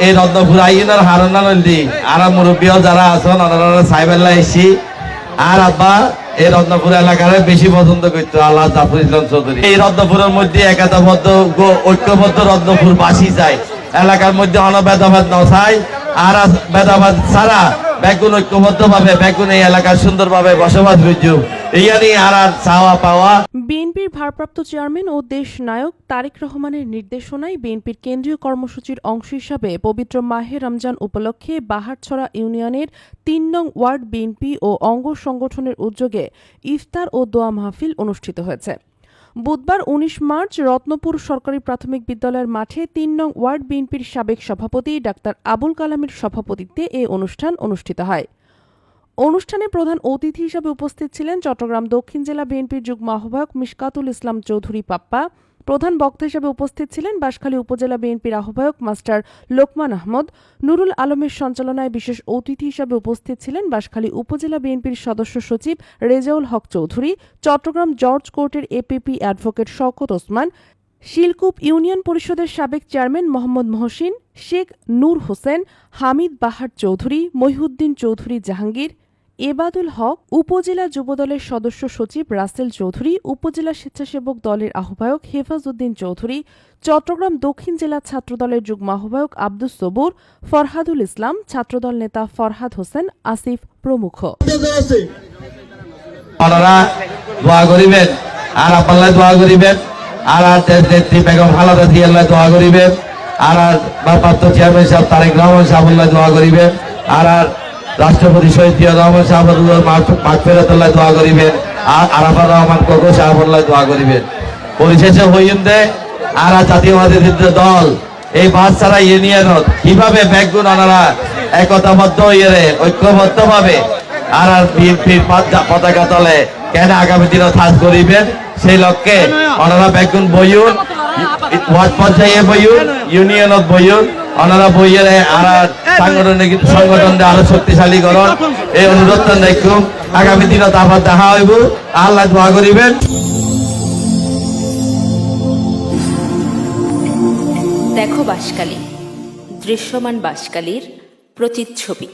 এই রত্নপুর আইনার হারনা নন্দী আর মুরব্বীও যারা আছেন, ওনারা সাইবেল্লা এসি। আর আব্বা এই রত্নপুর এলাকার বেশি পছন্দ করতো। আল্লাহ জাফর ইসলাম চৌধুরী। এই রত্নপুরের মধ্যে একাতাবদ্ধ গো- ঐক্যবদ্ধ রত্নপুর বাসি যায় এলাকার মধ্যে অনভেদাভেদ নসাই আর ভেদাভেদ ছাড়া বেগুন ঐক্যবদ্ধ ভাবে বেগুন এই এলাকার সুন্দরভাবে বসবাস ইয়ানি আর বিএনপির ভারপ্রাপ্ত চেয়ারম্যান ও দেশ নায়ক তারেক রহমানের নির্দেশনায় বিএনপির কেন্দ্রীয় কর্মসূচির অংশ হিসাবে পবিত্র মাহে রমজান উপলক্ষে বাহারছড়া ইউনিয়নের তিন নং ওয়ার্ড বিএনপি ও অঙ্গ সংগঠনের উদ্যোগে ইফতার ও দোয়া মাহফিল অনুষ্ঠিত হয়েছে। বুধবার উনিশ মার্চ রত্নপুর সরকারি প্রাথমিক বিদ্যালয়ের মাঠে তিন নং ওয়ার্ড বিএনপির সাবেক সভাপতি ডাক্তার আবুল কালামের সভাপতিত্বে এ অনুষ্ঠান অনুষ্ঠিত হয়। অনুষ্ঠানে প্রধান অতিথি হিসেবে উপস্থিত ছিলেন চট্টগ্রাম দক্ষিণ জেলা বিএনপির যুগ্ম আহ্বায়ক মিশকাতুল ইসলাম চৌধুরী পাপ্পা প্রধান বক্তা হিসেবে উপস্থিত ছিলেন বাঁশখালী উপজেলা বিএনপির আহ্বায়ক মাস্টার লোকমান আহমদ, নুরুল আলমের সঞ্চালনায় বিশেষ অতিথি হিসেবে উপস্থিত ছিলেন বাঁশখালী উপজেলা বিএনপির সদস্য সচিব রেজাউল হক চৌধুরী, চট্টগ্রাম জর্জ কোর্টের APP advocate Shawkat Osman, Shilkup union পরিষদের সাবেক চেয়ারম্যান মোহাম্মদ মহসিন, শেখ নূর হোসেন, হামিদ বাহার চৌধুরী, মহিউদ্দিন চৌধুরী জাহাঙ্গীর এবাদুল হক উপজেলা যুবদলের সদস্য সচিব রাসেল চৌধুরী, উপজেলা স্বেচ্ছাসেবক দলের আহ্বায়ক হেফাজ উদ্দিন চৌধুরী, চট্টগ্রাম দক্ষিণ জেলা ছাত্রদলের যুগ্ম আহ্বায়ক আব্দুস সবুর, ফরহাদুল ইসলাম, ছাত্রদল নেতা ফরহাদ হোসেন, আসিফ প্রমুখ। করিবেন, আর আপনারা দোয়া করিবেন, আর আর বেগম আর চেয়ারম্যান সাহেব তারেক রহমান সাহেবুল্লাহ দোয়া করিবেন, আর আর রাষ্ট্রপতি শহীদ জিয়া রহমান সাহেবুল্লাহ মাগফিরাতুল্লাহ দোয়া করিবেন। আর আরাফার রহমান কোকো সাহেবুল্লাহ দোয়া করিবেন। পরিশেষে হইন দে আর জাতীয়বাদী দল এই বাচ্চারা ইউনিয়নত কীভাবে ব্যাগগুন আনারা একতাবদ্ধ ইয়ে ঐক্যবদ্ধ ভাবে আর আর বিএনপির পতাকা তলে কেন আগামী দিনে কাজ করিবেন? সেই লক্ষ্যে ওনারা বেগুন বইউন ওয়ার্ড পর্যায়ে বইউন ইউনিয়নত বইউন ওনারা বইয়ের আর সাংগঠনিক সংগঠনকে আরও শক্তিশালী করুন এই অনুরোধ দেখো আগামী দিনত আবার দেখা হইব আল্লাহ দোয়া করিবেন দেখো বাসকালী দৃশ্যমান বাসকালীর প্রতিচ্ছবি